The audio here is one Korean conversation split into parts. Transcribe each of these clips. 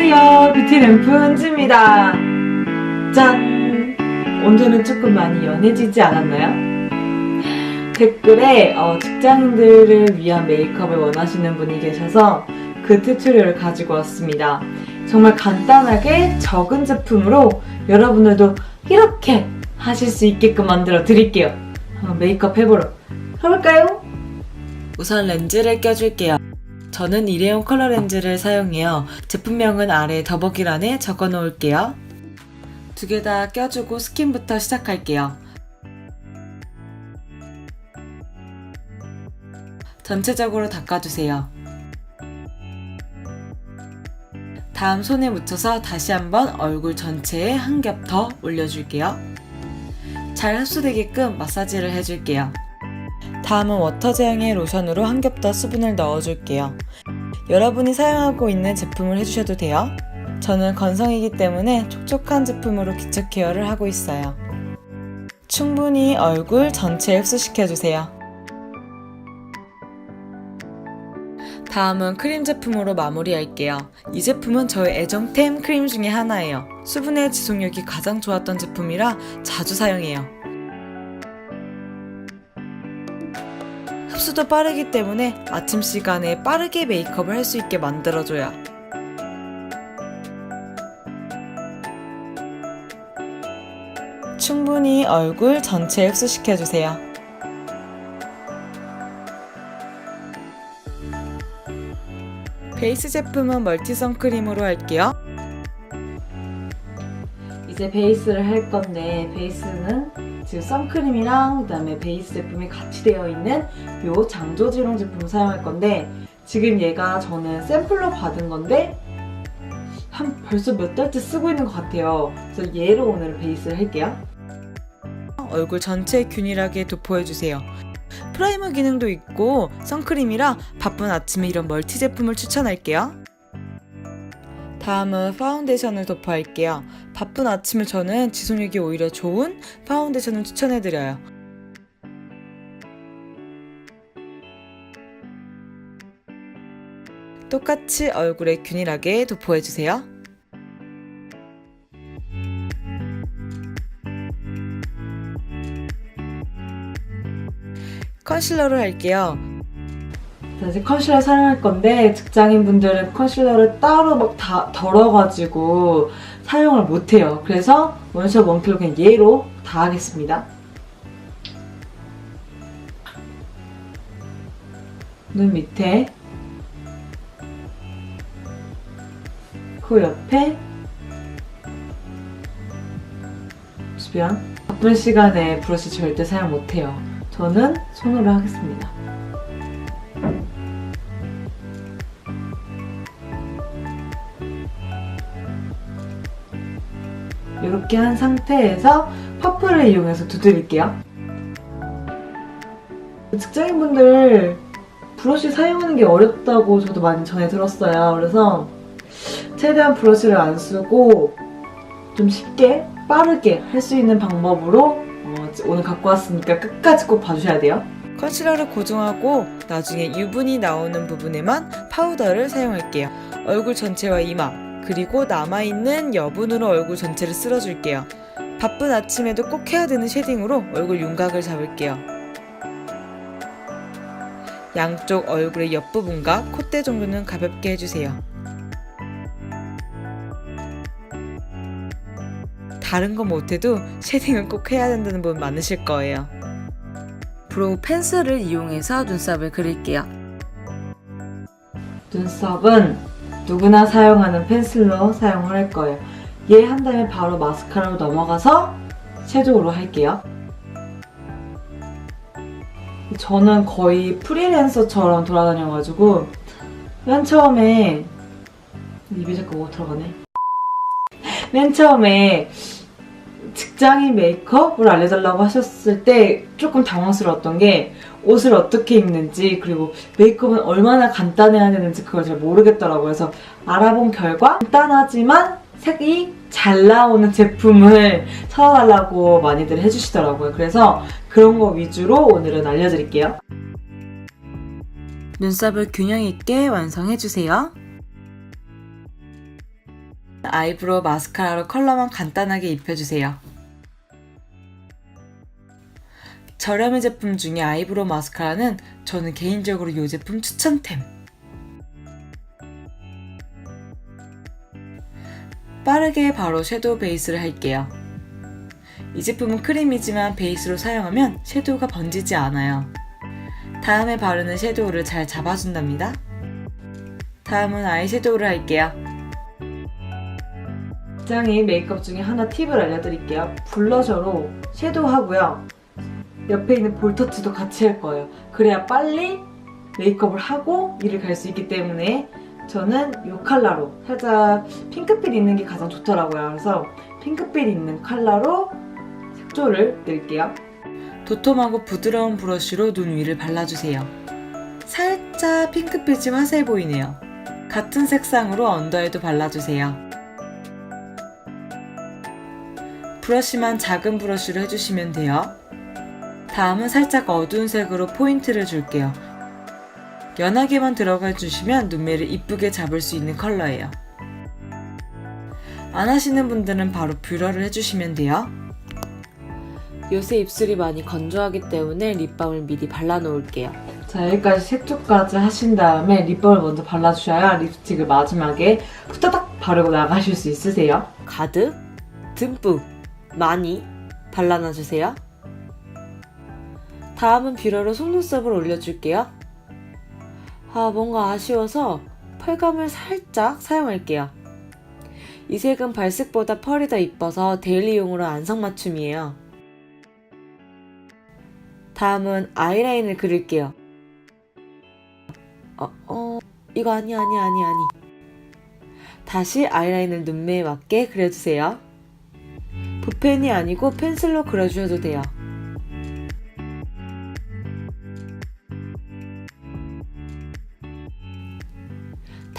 안녕하세요. 뷰티램프 은지입니다. 짠! 오늘은 조금 많이 연해지지 않았나요? 댓글에 어, 직장인들을 위한 메이크업을 원하시는 분이 계셔서 그 튜토리얼을 가지고 왔습니다. 정말 간단하게 적은 제품으로 여러분들도 이렇게 하실 수 있게끔 만들어 드릴게요. 한번 메이크업 해보러 가볼까요? 우선 렌즈를 껴줄게요. 저는 일회용 컬러 렌즈를 사용해요. 제품명은 아래 더보기란에 적어 놓을게요. 두 개 다 껴주고 스킨부터 시작할게요. 전체적으로 닦아주세요. 다음 손에 묻혀서 다시 한번 얼굴 전체에 한 겹 더 올려줄게요. 잘 흡수되게끔 마사지를 해줄게요. 다음은 워터 제형의 로션으로 한 겹 더 수분을 넣어줄게요. 여러분이 사용하고 있는 제품을 해주셔도 돼요. 저는 건성이기 때문에 촉촉한 제품으로 기초 케어를 하고 있어요. 충분히 얼굴 전체에 흡수시켜주세요. 다음은 크림 제품으로 마무리할게요. 이 제품은 저의 애정템 크림 중에 하나예요. 수분의 지속력이 가장 좋았던 제품이라 자주 사용해요. 흡수도 빠르기 때문에 아침 시간에 빠르게 메이크업을 할 수 있게 만들어줘요. 충분히 얼굴 전체에 흡수시켜주세요. 베이스 제품은 멀티 선크림으로 할게요. 이제 베이스를 할 건데 베이스는 지금 선크림이랑 그다음에 베이스 제품이 같이 되어 있는 요 장조지롱 제품을 사용할 건데 지금 얘가 저는 샘플로 받은 건데 한 벌써 몇 달째 쓰고 있는 것 같아요. 그래서 얘로 오늘 베이스를 할게요. 얼굴 전체에 균일하게 도포해주세요. 프라이머 기능도 있고 선크림이라 바쁜 아침에 이런 멀티 제품을 추천할게요. 다음은 파운데이션을 도포할게요. 바쁜 아침에 저는 지속력이 오히려 좋은 파운데이션을 추천해드려요. 똑같이 얼굴에 균일하게 도포해주세요. 컨실러를 할게요. 이제 컨실러 사용할 건데 직장인 분들은 컨실러를 따로 막 다 덜어가지고 사용을 못해요. 그래서 원샷 원킬로 그냥 얘로 다 하겠습니다. 눈 밑에 그 옆에 주변 바쁜 시간에 브러쉬 절대 사용 못해요. 저는 손으로 하겠습니다. 이렇게 한 상태에서 퍼프를 이용해서 두드릴게요. 직장인분들 브러쉬 사용하는 게 어렵다고 저도 많이 전해 들었어요. 그래서 최대한 브러쉬를 안 쓰고 좀 쉽게 빠르게 할 수 있는 방법으로 어, 오늘 갖고 왔으니까 끝까지 꼭 봐주셔야 돼요. 컨실러를 고정하고 나중에 유분이 나오는 부분에만 파우더를 사용할게요. 얼굴 전체와 이마 그리고 남아있는 여분으로 얼굴 전체를 쓸어줄게요. 바쁜 아침에도 꼭 해야 되는 쉐딩으로 얼굴 윤곽을 잡을게요. 양쪽 얼굴의 옆부분과 콧대 정도는 가볍게 해주세요. 다른 거 못해도 쉐딩은 꼭 해야 된다는 분 많으실 거예요. 브로우 펜슬을 이용해서 눈썹을 그릴게요. 눈썹은 누구나 사용하는 펜슬로 사용을 할 거예요. 얘 한 다음에 바로 마스카라로 넘어가서 섀도우로 할게요. 저는 거의 프리랜서처럼 돌아다녀가지고 맨 처음에 입에 자꾸 뭐 들어가네. 맨 처음에 직장인 메이크업을 알려달라고 하셨을 때 조금 당황스러웠던 게 옷을 어떻게 입는지 그리고 메이크업은 얼마나 간단해야 되는지 그걸 잘 모르겠더라고요. 그래서 알아본 결과 간단하지만 색이 잘 나오는 제품을 찾아달라고 많이들 해주시더라고요. 그래서 그런 거 위주로 오늘은 알려드릴게요. 눈썹을 균형 있게 완성해주세요. 아이브로우 마스카라로 컬러만 간단하게 입혀주세요. 저렴의 제품 중에 아이브로우 마스카라는 저는 개인적으로 이 제품 추천템. 빠르게 바로 섀도우 베이스를 할게요. 이 제품은 크림이지만 베이스로 사용하면 섀도우가 번지지 않아요. 다음에 바르는 섀도우를 잘 잡아준답니다. 다음은 아이섀도우를 할게요. 짱이 메이크업 중에 하나 팁을 알려드릴게요. 블러셔로 섀도우 하고요. 옆에 있는 볼터치도 같이 할 거예요. 그래야 빨리 메이크업을 하고 일을 갈 수 있기 때문에 저는 이 컬러로 살짝 핑크빛 있는 게 가장 좋더라고요. 그래서 핑크빛 있는 컬러로 색조를 낼게요. 도톰하고 부드러운 브러쉬로 눈 위를 발라주세요. 살짝 핑크빛이 화사해 보이네요. 같은 색상으로 언더에도 발라주세요. 브러쉬만 작은 브러쉬로 해주시면 돼요. 다음은 살짝 어두운 색으로 포인트를 줄게요. 연하게만 들어가 주시면 눈매를 이쁘게 잡을 수 있는 컬러예요. 안 하시는 분들은 바로 뷰러를 해주시면 돼요. 요새 입술이 많이 건조하기 때문에 립밤을 미리 발라놓을게요. 자 여기까지 색조까지 하신 다음에 립밤을 먼저 발라주셔야 립스틱을 마지막에 후다닥 바르고 나가실 수 있으세요. 가득, 듬뿍, 많이 발라놔주세요. 다음은 뷰러로 속눈썹을 올려줄게요. 아 뭔가 아쉬워서 펄감을 살짝 사용할게요. 이 색은 발색보다 펄이 더 이뻐서 데일리용으로 안성맞춤이에요. 다음은 아이라인을 그릴게요. 어, 어, 이거 아니, 아니, 아니, 아니. 다시 아이라인을 눈매에 맞게 그려주세요. 붓펜이 아니고 펜슬로 그려주셔도 돼요.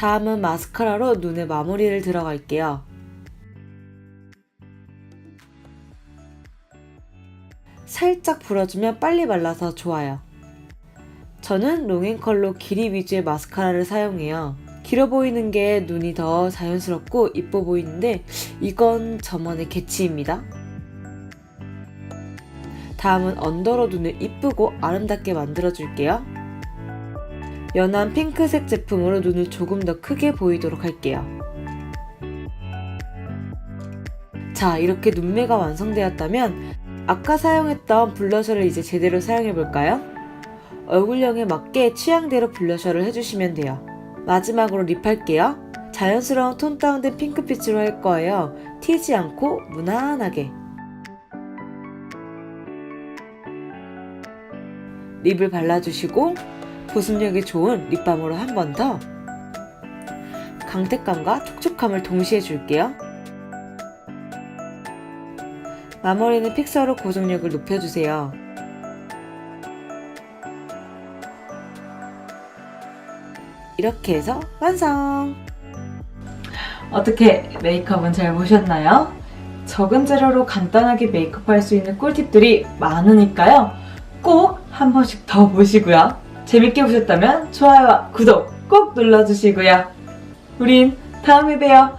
다음은 마스카라로 눈에 마무리를 들어갈게요. 살짝 불어주면 빨리 말라서 좋아요. 저는 롱앤컬러 길이 위주의 마스카라를 사용해요. 길어 보이는 게 눈이 더 자연스럽고 이뻐 보이는데 이건 저만의 개취입니다. 다음은 언더로 눈을 이쁘고 아름답게 만들어줄게요. 연한 핑크색 제품으로 눈을 조금 더 크게 보이도록 할게요. 자, 이렇게 눈매가 완성되었다면 아까 사용했던 블러셔를 이제 제대로 사용해 볼까요? 얼굴형에 맞게 취향대로 블러셔를 해주시면 돼요. 마지막으로 립 할게요. 자연스러운 톤 다운된 핑크빛으로 할 거예요. 튀지 않고 무난하게. 립을 발라주시고 보습력이 좋은 립밤으로 한 번 더 강택감과 촉촉함을 동시에 줄게요. 마무리는 픽서로 고정력을 높여주세요. 이렇게 해서 완성! 어떻게 메이크업은 잘 보셨나요? 적은 재료로 간단하게 메이크업 할 수 있는 꿀팁들이 많으니까요. 꼭 한 번씩 더 보시고요. 재밌게 보셨다면 좋아요와 구독 꼭 눌러주시고요. 우린 다음에 봬요.